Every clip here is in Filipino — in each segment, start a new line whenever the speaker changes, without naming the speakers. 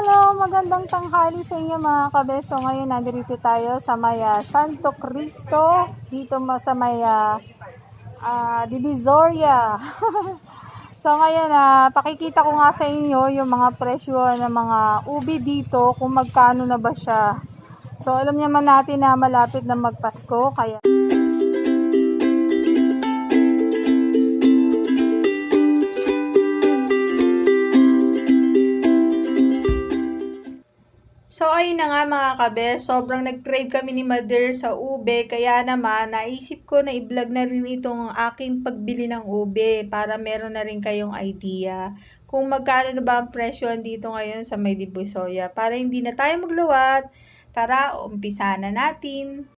hello! Magandang tanghali sa inyo mga kabeso. Ngayon nandito tayo sa Maya Santo Cristo, dito sa Maya ah, Divisoria. so ngayon, ah, pakikita ko nga sa inyo yung mga presyo ng mga ubi dito, kung magkano na ba siya. So alam naman natin na malapit na magpasko, kaya... na nga mga kabe, sobrang nag-crave kami ni Mother sa ube, kaya naman naisip ko na i-vlog na rin itong aking pagbili ng ube para meron na rin kayong idea kung magkano na ba ang presyo dito ngayon sa May Divisoria. Para hindi na tayo magluwat, tara, umpisa na natin.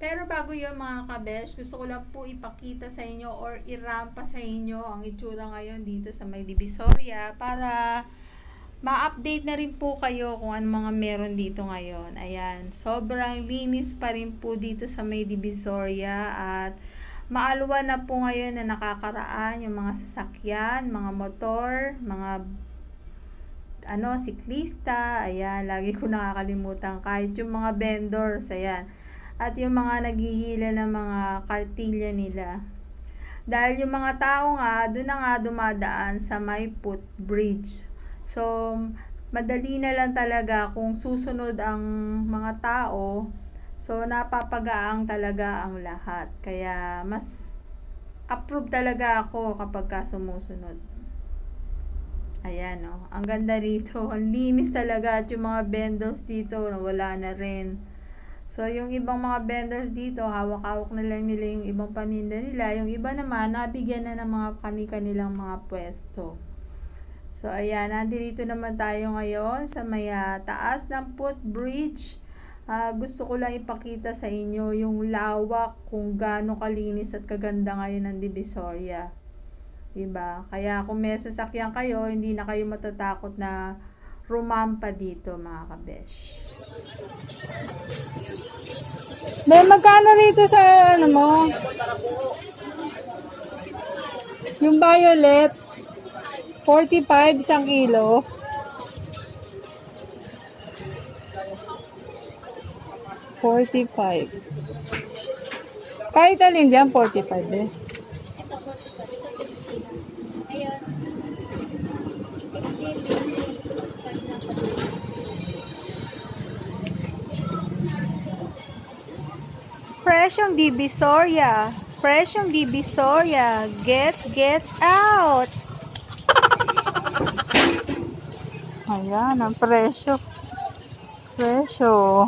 Pero bago yun mga kabesh, gusto ko lang po ipakita sa inyo or irampa sa inyo ang itsura ngayon dito sa may Divisoria para ma-update na rin po kayo kung ano mga meron dito ngayon. Ayan, sobrang linis pa rin po dito sa may Divisoria at maalwa na po ngayon na nakakaraan yung mga sasakyan, mga motor, mga ano, siklista, ayan, lagi ko nakakalimutan, kahit yung mga vendors, ayan, at yung mga naghihila ng mga kartilya nila. Dahil yung mga tao nga, doon na nga dumadaan sa may footbridge. So, madali na lang talaga kung susunod ang mga tao, so napapagaang talaga ang lahat. Kaya, mas approve talaga ako kapag ka sumusunod. Ayan, oh. Ang ganda rito. Ang linis talaga. At yung mga vendors dito, wala na rin. So, yung ibang mga vendors dito, hawak-hawak na lang nila yung ibang paninda nila. Yung iba naman, nabigyan na ng mga kani-kanilang mga pwesto. So, ayan. Nandito naman tayo ngayon sa may ah, taas ng footbridge. Ah, gusto ko lang ipakita sa inyo yung lawak kung gaano kalinis at kaganda ngayon ng Divisoria. Diba? Kaya kung may sasakyan kayo, hindi na kayo matatakot na rumampa dito mga kabesh. May magkano rito sa ano mo? Yung violet, 45 isang kilo. Forty-five. Kahit alin dyan, 45 eh. Fresh yung Divisoria. Fresh yung Divisoria. Get, get out! Ayan, ang presyo. Presyo.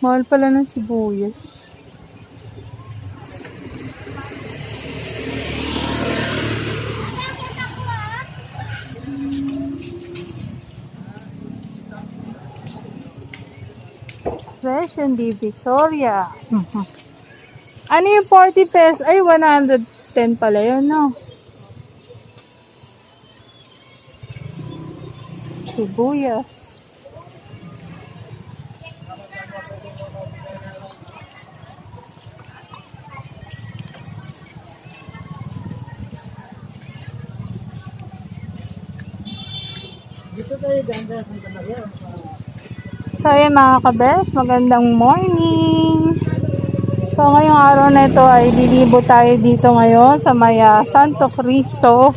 Mahal pala ng sibuyas. And Divisoria. ano yung 40 pesos? Ay, 110 pala yun, no? Sibuyas.
Dito tayo ganda sa Santa Maria.
So, ayan mga kabes, magandang morning! So, ngayong araw na ito ay lilibo tayo dito ngayon sa Maya Santo Cristo.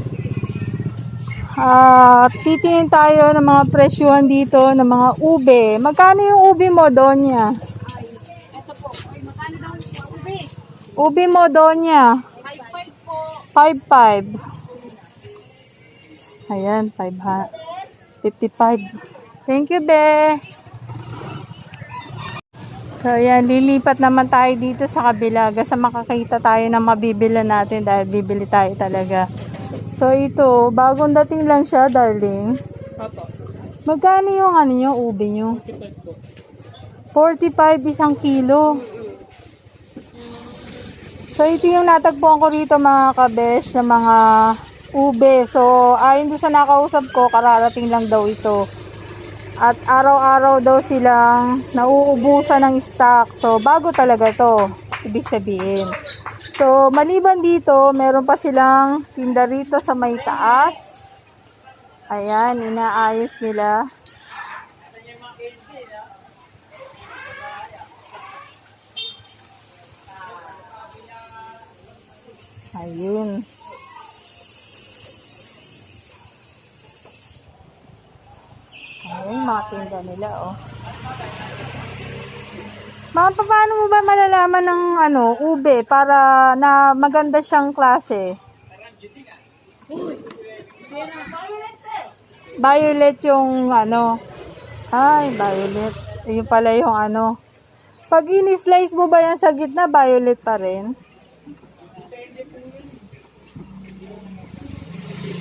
At titingin tayo ng mga presyuhan dito ng mga ube. Magkano yung ube mo, Donya?
Ito po. Ay, magkano daw yung ube?
Ube mo, Donya?
5-5 po.
5.5. Ayan, 5 ha. 55. Thank you, be. So, ayan, lilipat naman tayo dito sa kabila. Kasi makakita tayo ng mabibili natin dahil bibili tayo talaga. So, ito, bagong dating lang siya, darling.
Opo.
Magkano yung ano nyo, ube nyo?
55 po.
45 isang kilo. So, ito yung natagpuan ko rito mga kabesh na mga ube. So, ayon doon sa nakausap ko, kararating lang daw ito. At araw-araw daw silang nauubusan ng stock. So, bago talaga to. Ibig sabihin. So, maliban dito, meron pa silang tinda rito sa may taas. Ayan, inaayos nila. Ayun. Ayun, mga tinda nila, oh. Pa- paano mo ba malalaman ng ano, ube para na maganda siyang klase? Violet yung ano. Ay, violet. Yun pala yung ano. Pag ini-slice mo ba yan sa gitna, violet pa rin?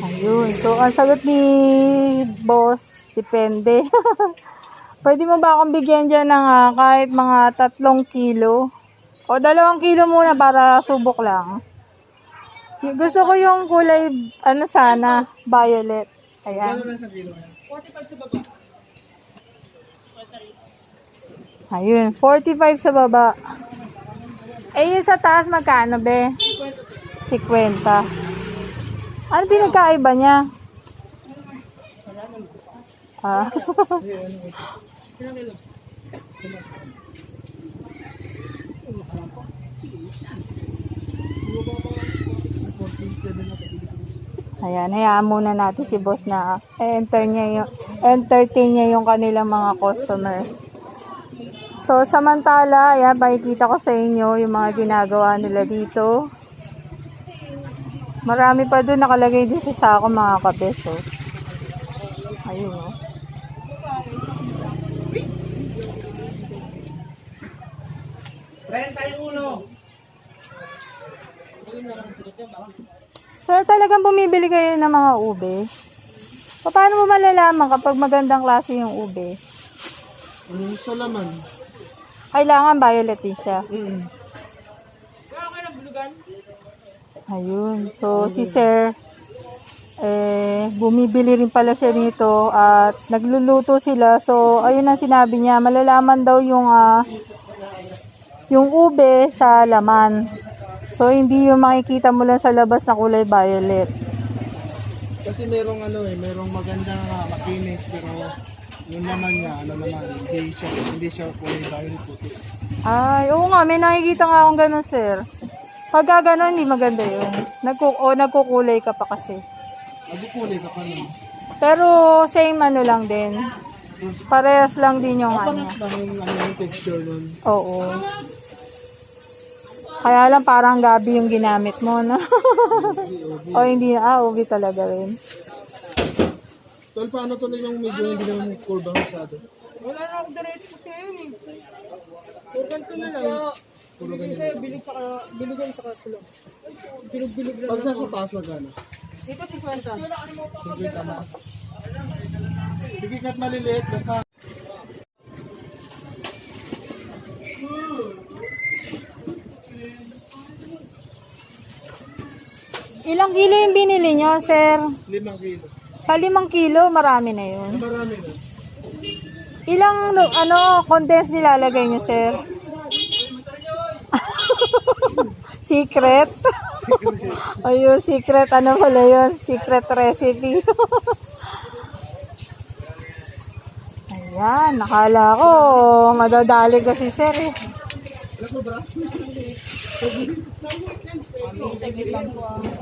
Ayun. So, ang sagot ni boss, depende. Pwede mo ba akong bigyan dyan ng ah, kahit mga tatlong kilo? O dalawang kilo muna para subok lang. Gusto ko yung kulay, ano sana, violet. Ayan. Ayun, 45 sa baba. Eh, yung sa taas magkano, be? 50. Ano pinagkaiba niya? Ah. Ayan, hayaan muna natin si boss na enter niya yung, entertain niya yung kanilang mga customer. So, samantala, ayan, makikita ko sa inyo yung mga ginagawa nila dito. Marami pa doon nakalagay dito sa ako mga kabeso. Ayun, oh. Sir, talagang bumibili kayo ng mga ube? Pa- Paano mo malalaman kapag magandang klase yung ube?
Ano sa laman?
Kailangan violet din siya.
Mm.
Ayun. So, si Sir, eh, bumibili rin pala siya nito at nagluluto sila. So, ayun ang sinabi niya. Malalaman daw yung, ah, yung ube sa laman. So, hindi yung makikita mo lang sa labas na kulay violet.
Kasi merong ano eh, merong magandang uh, makinis pero yung naman niya, ano naman, hindi siya, hindi siya kulay violet puti.
Ay, oo nga, may nakikita nga akong ganun, sir. Pagka ganun, hindi maganda yun. Nagku o nagkukulay ka pa kasi.
Nagkukulay ka pa nun.
Pero, same ano lang din. Parehas lang din yung ano.
Kapanas lang yung, ano, yung texture nun.
Oo. Kaya lang parang gabi yung ginamit mo, no? o hindi na, ah, ubi talaga rin.
Tol, paano tuloy yung medyo hindi naman kurba masyado?
Wala na akong diretso kasi yun eh. Puro ganito na lang.
Puro ganyan.
Kasi bilog saka, bilugan saka tulog. Bilog-bilog lang.
Pag sa sa taas magkano?
Dito si Kwenta.
50 na. Sige kat maliliit, basta
Ilang kilo yung binili nyo, sir?
5 kilo.
Sa limang kilo, marami na yun.
Marami na.
Ilang, no- ano, condense nilalagay nyo, sir? secret? Ayun, secret, ano pala yun? Secret recipe. Ayan, nakala ko, madadali ko si sir eh.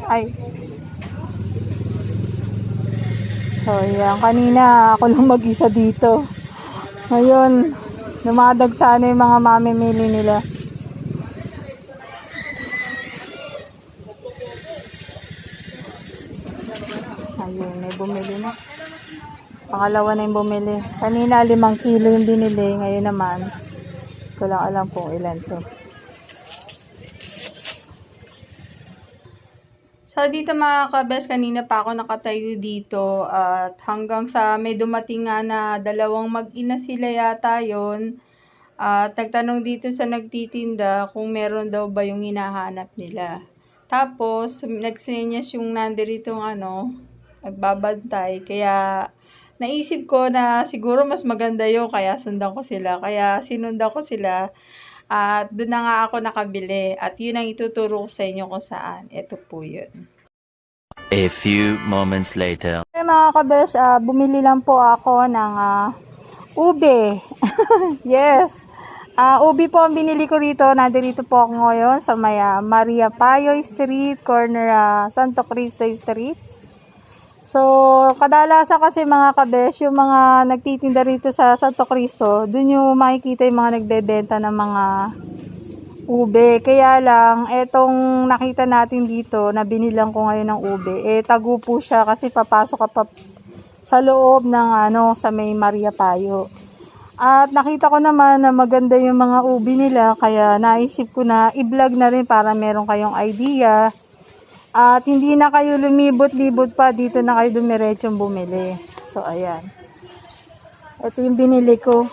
Ay. So, yan. Kanina, ako lang mag-isa dito. Ngayon, lumadag sana yung mga mamimili nila. Ayun, may bumili na. Pangalawa na yung bumili. Kanina, limang kilo yung binili. Ngayon naman, ko lang alam kung ilan to. So dito mga kabes, kanina pa ako nakatayo dito at hanggang sa may dumating nga na dalawang mag-ina sila yata yon At nagtanong dito sa nagtitinda kung meron daw ba yung hinahanap nila. Tapos, nagsinyas yung nandiritong ano, nagbabantay. Kaya, naisip ko na siguro mas maganda yun, kaya sundan ko sila. Kaya sinundan ko sila. At doon na nga ako nakabili. At yun ang ituturo ko sa inyo kung saan. Ito po yun.
A few moments later.
Okay, mga kabesh, ah, bumili lang po ako ng ah, ube. yes. Ah, ube po ang binili ko rito. Nandito po ako ngayon sa may ah, Maria Payo Street, corner ah, Santo Cristo Street. So, kadalasan kasi mga kabesh, yung mga nagtitinda rito sa Santo Cristo, dun yung makikita yung mga nagbebenta ng mga ube. Kaya lang, etong nakita natin dito, na binilang ko ngayon ng ube, eh tago po siya kasi papasok ka pa sa loob ng ano, sa may Maria Payo. At nakita ko naman na maganda yung mga ube nila, kaya naisip ko na i-vlog na rin para meron kayong idea. At hindi na kayo lumibot-libot pa, dito na kayo dumiretsong bumili. So, ayan. Ito yung binili ko.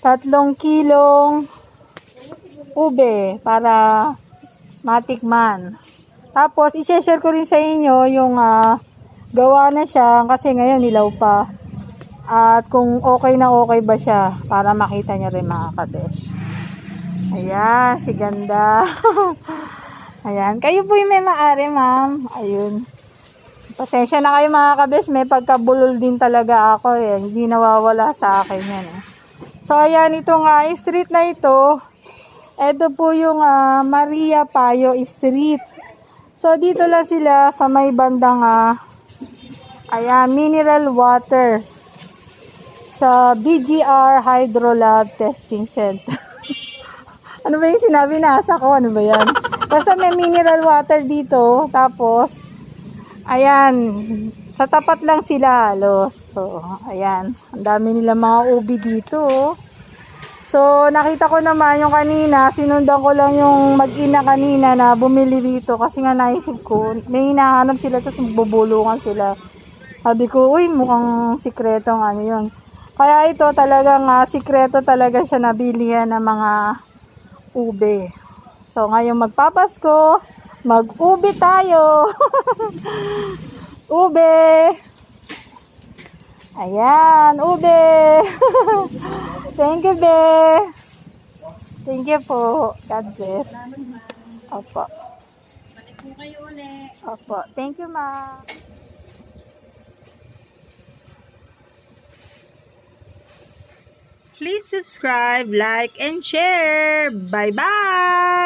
Tatlong kilong ube para matikman. Tapos, i-share ko rin sa inyo yung ah, gawa na siya kasi ngayon nilaw pa. At kung okay na okay ba siya para makita nyo rin mga kabesh. Ayan, si ganda. Ayan, kayo po yung may maari ma'am. Ayun. Pasensya na kayo mga kabesh, may pagkabulol din talaga ako eh. Hindi nawawala sa akin yan eh. So ayan, ito nga, street na ito. Ito po yung ah, Maria Payo Street. So dito lang sila sa may bandang ah, ayan, mineral water sa BGR Hydro Lab Testing Center. ano ba yung sinabi nasa ko? Ano ba yan? Basta may mineral water dito. Tapos, ayan, sa tapat lang sila halos. So, ayan, ang dami nila mga ubi dito. So, nakita ko naman yung kanina, sinundan ko lang yung mag-ina kanina na bumili dito kasi nga naisip ko, may hinahanap sila tapos magbubulungan sila. Sabi ko, uy, mukhang sikretong ano yun. Kaya ito talagang ah, sikreto talaga siya nabilihan ng mga ube. So, ngayon magpapasko, mag-ube tayo. ube. Ayan, ube. Thank you, be. Thank you po. God bless. Opo.
Balik po kayo ulit.
Opo. Thank you, ma. Please subscribe, like, and share. Bye-bye!